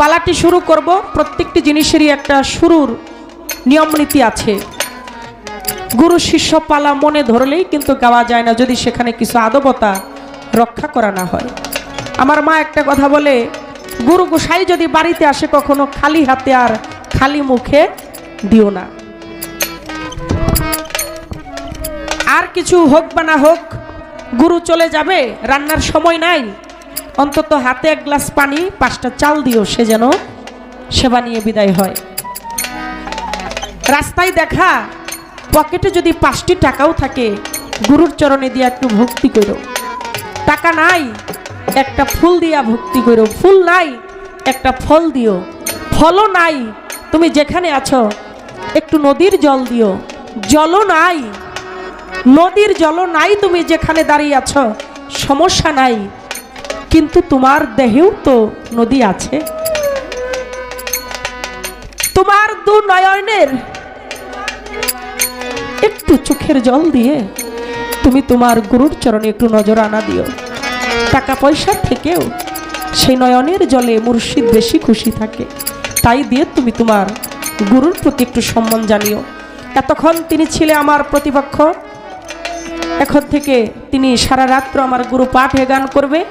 পালাটি শুরু করব। প্রত্যেকটি জিনিসেরই একটা শুরুর নিয়ম নীতি আছে। গুরু শিষ্য পালা মনে ধরলেই কিন্তু গাওয়া যায় না যদি সেখানে কিছু আদবতা রক্ষা করা না হয়। আমার মা একটা কথা বলে, গুরু গোসাই যদি বাড়িতে আসে কখনো খালি হাতে আর খালি মুখে দিও না। আর কিছু হোক বা না হোক, গুরু চলে যাবে, রান্নার সময় নাই। অন্তত হাতে এক গ্লাস পানি, পাঁচটা চাল দিও, সে যেন সেবা নিয়ে বিদায় হয়। রাস্তায় দেখা, পকেটে যদি পাঁচটি টাকাও থাকে, গুরুর চরণে দিয়া একটু ভক্তি করো। টাকা নাই, একটা ফুল দিয়া ভক্তি করো। ফুল নাই, একটা ফল দিও। ফলও নাই, তুমি যেখানে আছো, একটু নদীর জল দিও। জলও নাই, নদীর জল নাই তুমি যেখানে দাঁড়িয়ে আছো। সমস্যা নাই। কিন্তু তোমার দেহেও তো নদী আছে। তোমার দু নয়নের একটু চোখের জল দিয়ে তুমি তোমার গুরুর চরণে একটু নজর আনা দিও। টাকা পয়সার থেকেও সেই নয়নের জলে মুর্শিদ বেশি খুশি থাকে। তাই দিয়ে তুমি তোমার গুরুর প্রতি একটু সম্মান জানিও। এতক্ষণ তিনি ছিলে আমার প্রতিপক্ষ। এখন থেকে তিনি সারা রাত্র আমার গুরু পাঠ পাঠে গান করবে।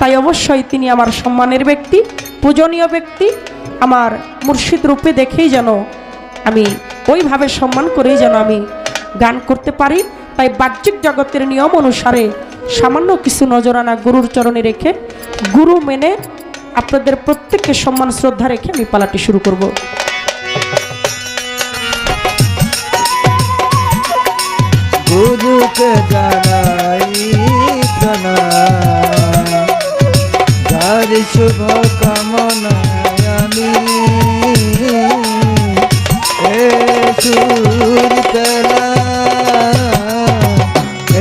তাই অবশ্যই তিনি আমার সম্মানের ব্যক্তি, পূজনীয় ব্যক্তি, আমার মুর্শিদ রূপে দেখেই যেন আমি ওইভাবে সম্মান করেই যেন আমি গান করতে পারি। তাই বাহ্যিক জগতের নিয়ম অনুসারে সামান্য কিছু নজরানা গুরুর চরণে রেখে গুরু মেনে আপনাদের প্রত্যেককে সম্মান, শ্রদ্ধা রেখে আমি পালাটি শুরু করব। গুরুকে জানাই শুভ কামনায় আমি। এ সুর তেলা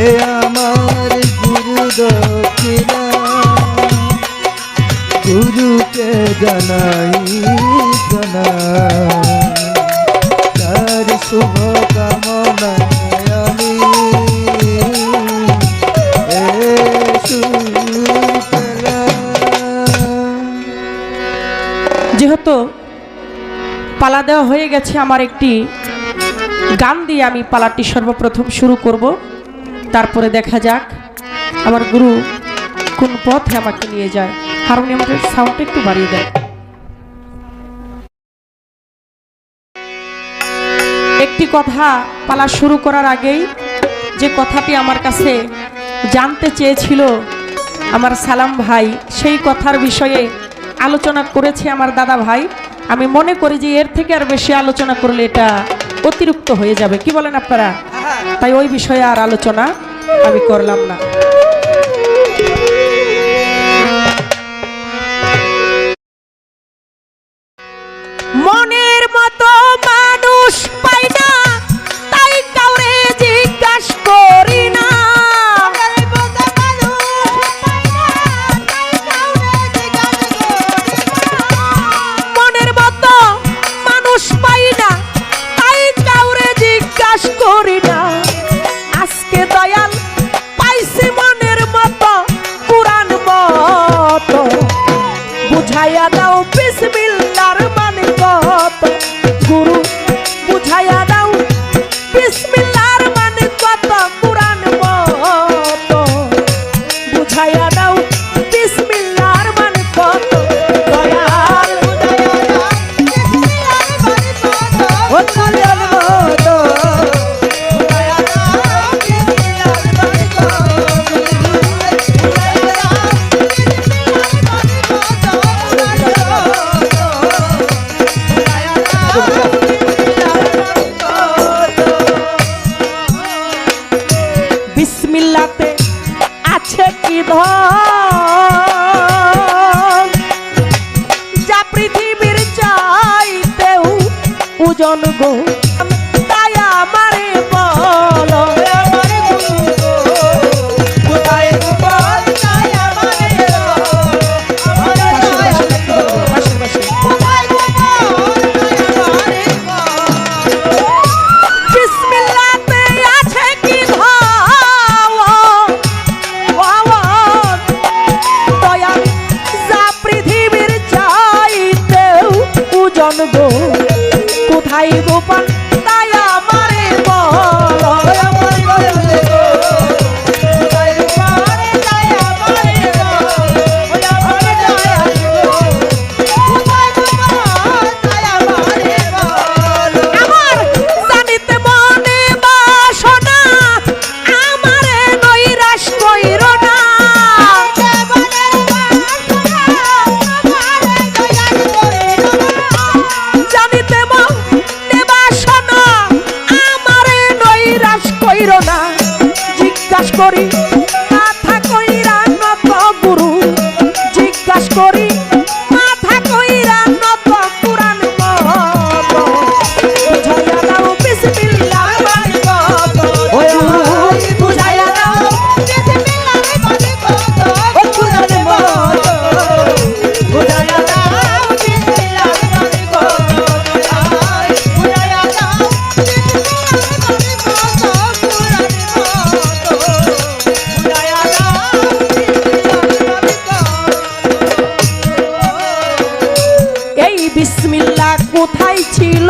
এ আমার গুরু দক্ষিণা। গুরুকে জানাই গেছে আমার একটি গান দিয়ে আমি পালাটি সর্বপ্রথম শুরু করব। তারপরে দেখা যাক, আমার গুরু কোন পথে আমাকে নিয়ে যায়। হারমোনিয়ামের সাউন্ডটা একটু বাড়িয়ে দেয় একটি কথা পালা শুরু করার আগেই যে কথাটি আমার কাছে জানতে চেয়েছিল আমার সালাম ভাই, সেই কথার বিষয়ে আলোচনা করেছে আমার দাদা ভাই। আমি মনে করি যে এর থেকে আর বেশি আলোচনা করলে এটা অতিরিক্ত হয়ে যাবে। কি বলেন আপনারা? তাই ওই বিষয়ে আর আলোচনা আমি করলাম না। দয়াল এই বিসমিল্লাহ কোথায় ছিল?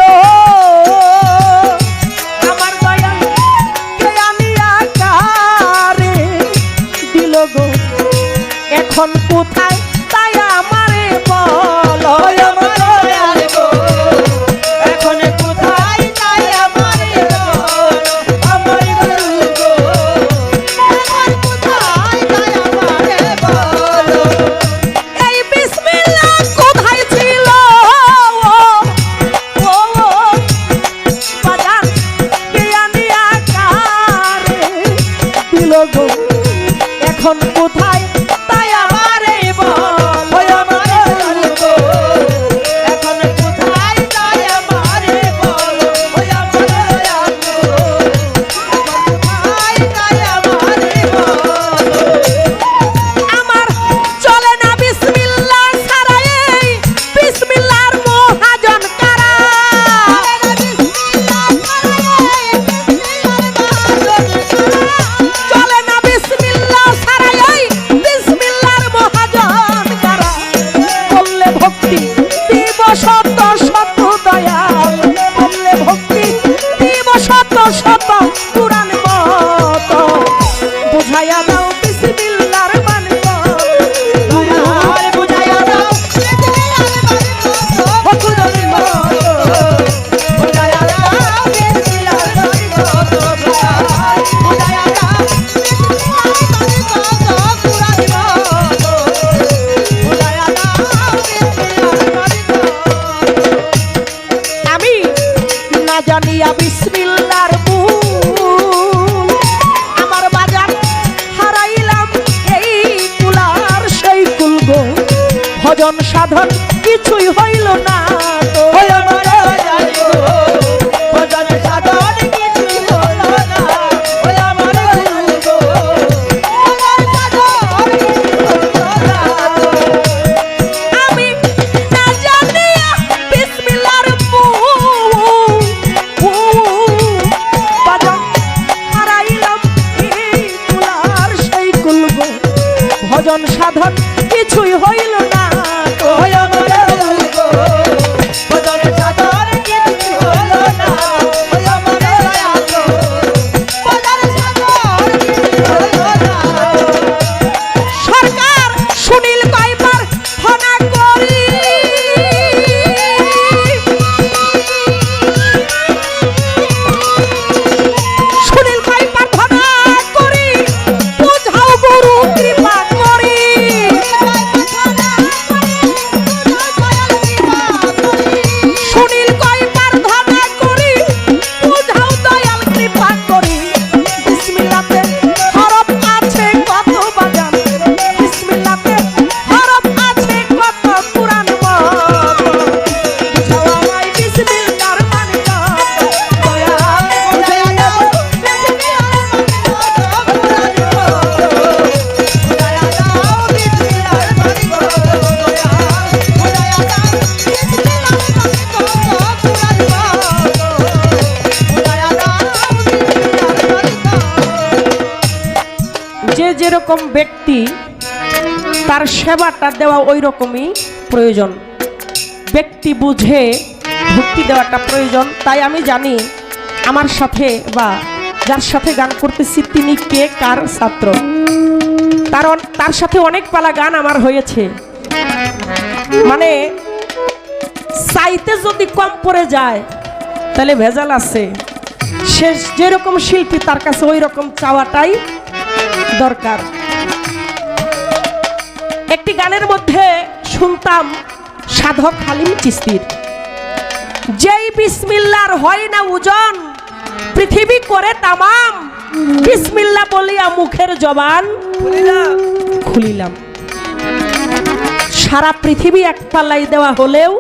সাধন কিছুই হইল না। যে যেরকম ব্যক্তি, তার সেবাটা দেওয়া ওই রকমই প্রয়োজন। ব্যক্তি বুঝে ভক্তি দেওয়াটা প্রয়োজন। তাই আমি জানি, আমার সাথে বা যার সাথে গান করতেছি, তিনি কে, কার ছাত্র। তার তার সাথে অনেক পালা গান আমার হয়েছে। মানে চাইতে যদি কম পড়ে যায়, তাহলে ভেজাল আছে। সে যেরকম শিল্পী, তার কাছে ওই রকম চাওয়াটাই দরকার। একটি গানের মধ্যে শুনতাম সাধক হালিম চিস্তির। যেই বিসমিল্লার হয় না ওজন, পৃথিবী করে তামাম, বিসমিল্লা বলিয়া মুখের জবান খুলিলাম। সারা পৃথিবী এক পাল্লাই দেওয়া হলেও,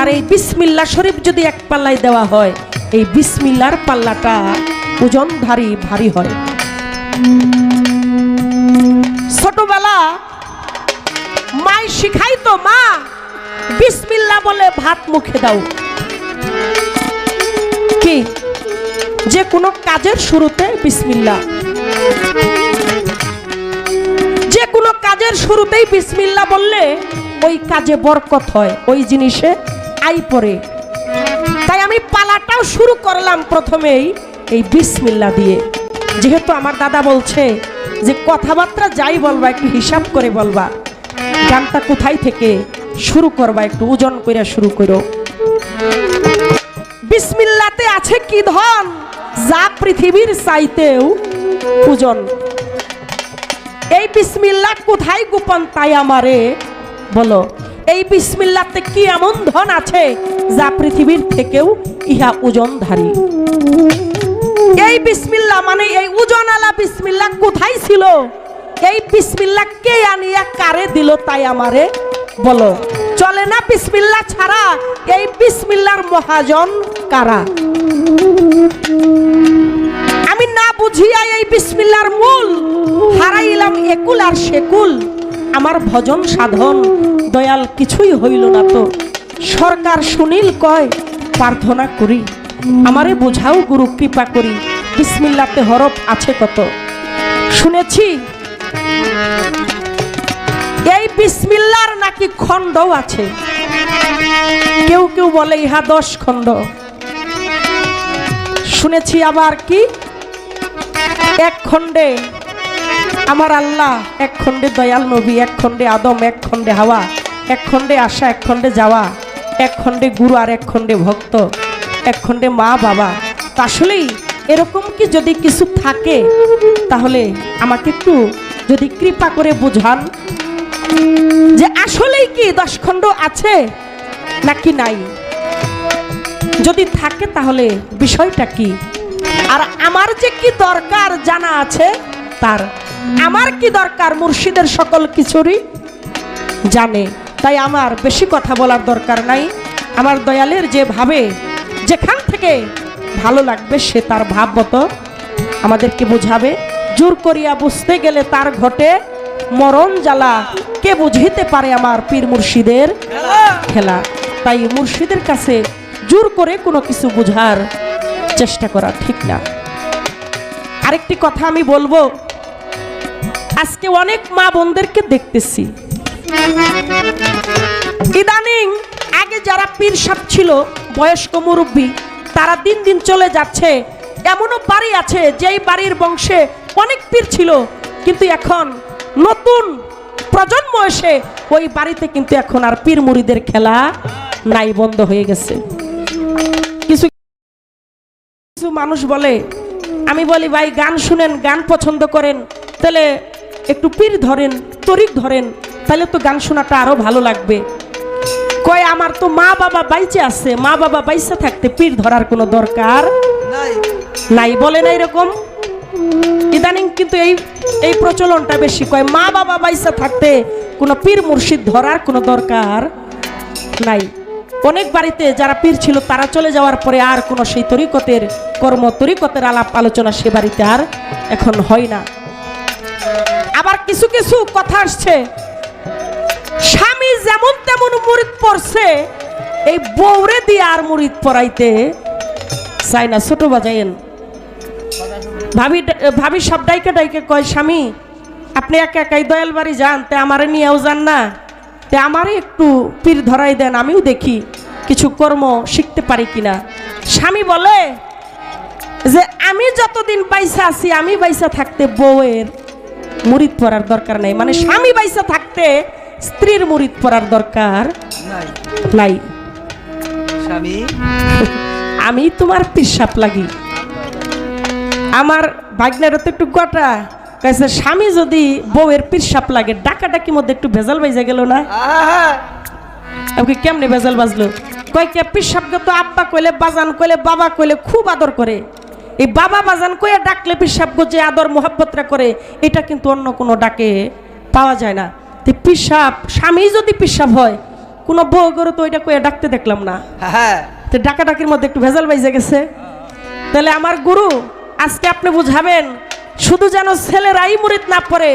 আর এই বিসমিল্লা শরীফ যদি এক পাল্লাই দেওয়া হয়, এই বিসমিল্লার পাল্লাটা ওজন ভারী ভারী হয়। ছোটবেলা মাই শিখাই তো মা, বিসমিল্লা বলে ভাত মুখে দাও। কি? যে কোনো কাজের শুরুতে বিসমিল্লা। যে কোনো কাজের শুরুতেই বিসমিল্লা বললে ওই কাজে বরকত হয়, ওই জিনিসে আই পড়ে। তাই আমি পালাটাও শুরু করলাম প্রথমেই এই বিসমিল্লা দিয়ে। যেহেতু আমার দাদা বলছে যে কথাবার্তা যাই বলবা, একটু হিসাব করে বলবা। গানটা কোথায় থেকে শুরু করবা, একটু ওজন করে শুরু করো। বিসমিল্লাতে আছে কি ধন? যা পৃথিবীর চাইতেও ওজন। এই বিসমিল্লা কোথায় গোপন তাই আমারে বলো। এই বিসমিল্লাতে কি এমন ধন আছে, যা পৃথিবীর থেকেও ইহা ওজনধারী? এই বিসমিল্লা মানে এই ওজনওয়ালা বিসমিল্লা কোথায় ছিল? এই বিসমিল্লা কে আনিয়া কারে দিল তাই আমারে বলো। চলে না বিসমিল্লা ছাড়া, এই বিসমিল্লার মহাজন কারা? আমি না বুঝিয়া এই বিসমিল্লার মূল হারাইলাম একুল আর সেকুল। আমার ভজন সাধন দয়াল কিছুই হইল না তো। সরকার সুনীল কয়, প্রার্থনা করি। আমারে বোঝাও গুরু, কৃপা করি। বিসমিল্লাতে হরফ আছে কত? শুনেছি? এই বিসমিল্লার নাকি খণ্ডও আছে। কেউ কেউ বলে ইহা দশ খণ্ড। শুনেছি আবার কি? এক খণ্ডে আমার আল্লাহ, এক খণ্ডে দয়াল নবী, এক খণ্ডে আদম, এক খণ্ডে হাওয়া, এক খণ্ডে আসা এক খণ্ডে যাওয়া, এক খণ্ডে গুরু আর এক খণ্ডে ভক্ত। এক খণ্ডে মা বাবা। তা আসলেই এরকম কি যদি কিছু থাকে? তাহলে আমাকে একটু যদি কৃপা করে বুঝান যে আসলেই কি দশ খণ্ড আছে নাকি নাই। যদি থাকে তাহলে বিষয়টা কি? আর আমার যে কি দরকার জানা আছে, তার আমার কি দরকার মুর্শিদের সকল কিছুরই? জানে। তাই আমার বেশি কথা বলার দরকার নাই। আমার দয়ালের যে ভাবে যেখান থেকে ভালো লাগবে সে তার ভাব মতো আমাদেরকে বুঝাবে। জোর করিয়া বুঝতে গেলে তার ঘটে মরণ জ্বালা। কে বুঝিতে পারে আমার পীর মুর্শিদের খেলা? তাই মুর্শিদের কাছে জোর করে কোনো কিছু বোঝার চেষ্টা করা ঠিক না। আরেকটি কথা আমি বলব, আজকে অনেক মা বোনদেরকে দেখতেছি। ইদানিং আগে যারা পীর সাপ ছিল বয়স্ক মুরব্বী, তারা দিন দিন চলে যাচ্ছে। এমনও বাড়ি আছে যেই বাড়ির বংশে অনেক পীর ছিল, কিন্তু এখন নতুন প্রজন্ম এসে ওই বাড়িতে কিন্তু এখন আর পীর মুড়িদের খেলা নাই, বন্ধ হয়ে গেছে। কিছু কিছু মানুষ বলে, আমি বলি, ভাই, গান শুনেন, গান পছন্দ করেন, তাহলে একটু পীর ধরেন, তরিক ধরেন, তাহলে তো গান শোনাটা আরও ভালো লাগবে। কয় আমার তো মা বাবা বাইচে আছে। মা বাবা বাইচে থাকতে পীর ধরার কোনো দরকার? নাই। নাই বলে না এরকম? ইদানিং কিন্তু এই এই প্রচলনটা বেশি। কয় মা বাবা বাইসা থাকতে কোনো পীর মুর্শিদ ধরার কোনো দরকার? নাই। অনেক বাড়িতে যারা পীর ছিল তারা চলে যাওয়ার পরে আর কোনো সেই তরিকতের কর্ম তরিকতের আলাপ আলোচনা সে বাড়িতে আর এখন হয় না। আবার কিছু কিছু কথা আসছে। স্বামী যেমন তেমন মুরিদ পড়ছে, এই বৌরে দিয়ে আর মুরিদ পড়াইতে চাই না। ছোট বাজাইন ভাবি ভাবি সব ডাইকে ডাইকে কয়, স্বামী, আপনি একা একাই দয়াল বাড়ি যান, তে আমারে নিয়েও যান না। তে আমারই একটু পীর ধরাই দেন, আমিও দেখি কিছু কর্ম শিখতে পারি কিনা। স্বামী বলে যে, আমি যতদিন বাইসা আছি, আমি বাইসা থাকতে বউয়ের মুরিদ পরার দরকার নাই। মানে স্বামী বাইসা থাকতে স্ত্রীর মুরিদ পরার দরকার? নাই। স্বামী? আমি তোমার পিসাপ লাগি। আমার ভাগ্নের তো একটু গোটা। কাছে স্বামী যদি বউয়ের পিসাপ লাগে ডাকাডাকি মধ্যে একটু ভেজাল বাইজা গেল না? আমাকে কেমনে ভেজাল বাজলো? কয় কে পিসাবকে তো আব্বা কইলে বাজান কইলে বাবা কইলে খুব আদর করে। এই বাবা বাজান কইয়া ডাকলে পিসাবকে যে আদর মোহাব্বতরা করে এটা কিন্তু অন্য কোনো ডাকে পাওয়া যায় না। তো পিসাব স্বামী যদি পিসাব হয় কোনো বউ গরু তো ওইটা কইয়া ডাকতে দেখলাম না। হ্যাঁ। তো ডাকাডাকির মধ্যে একটু ভেজাল বাইজে গেছে। তাহলে আমার গুরু আজকে আপনি বুঝাবেন শুধু যেন ছেলেরাই মুরিদ না পড়ে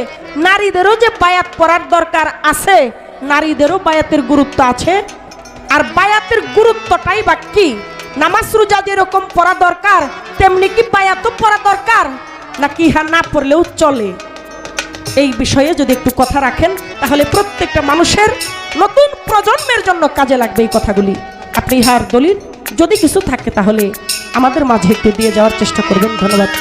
নারীদেরও যে বায়াত পড়ার দরকার আছে নারীদেরও বায়াতের গুরুত্ব আছে। আর বায়াতের গুরুত্বটাই বা কি? নামাজ রোজা যেরকম পড়া দরকার তেমনি কি বায়াতও পড়া দরকার? নাকি ইহা না পড়লেও চলে? এই বিষয়ে যদি একটু কথা রাখেন, তাহলে প্রত্যেকটা মানুষের নতুন প্রজন্মের জন্য কাজে লাগবে এই কথাগুলি। আপনি ইহার দলিল যদি কিছু থাকে, তাহলে আমাদের মাঝে একটু দিয়ে যাওয়ার চেষ্টা করবেন। ধন্যবাদ।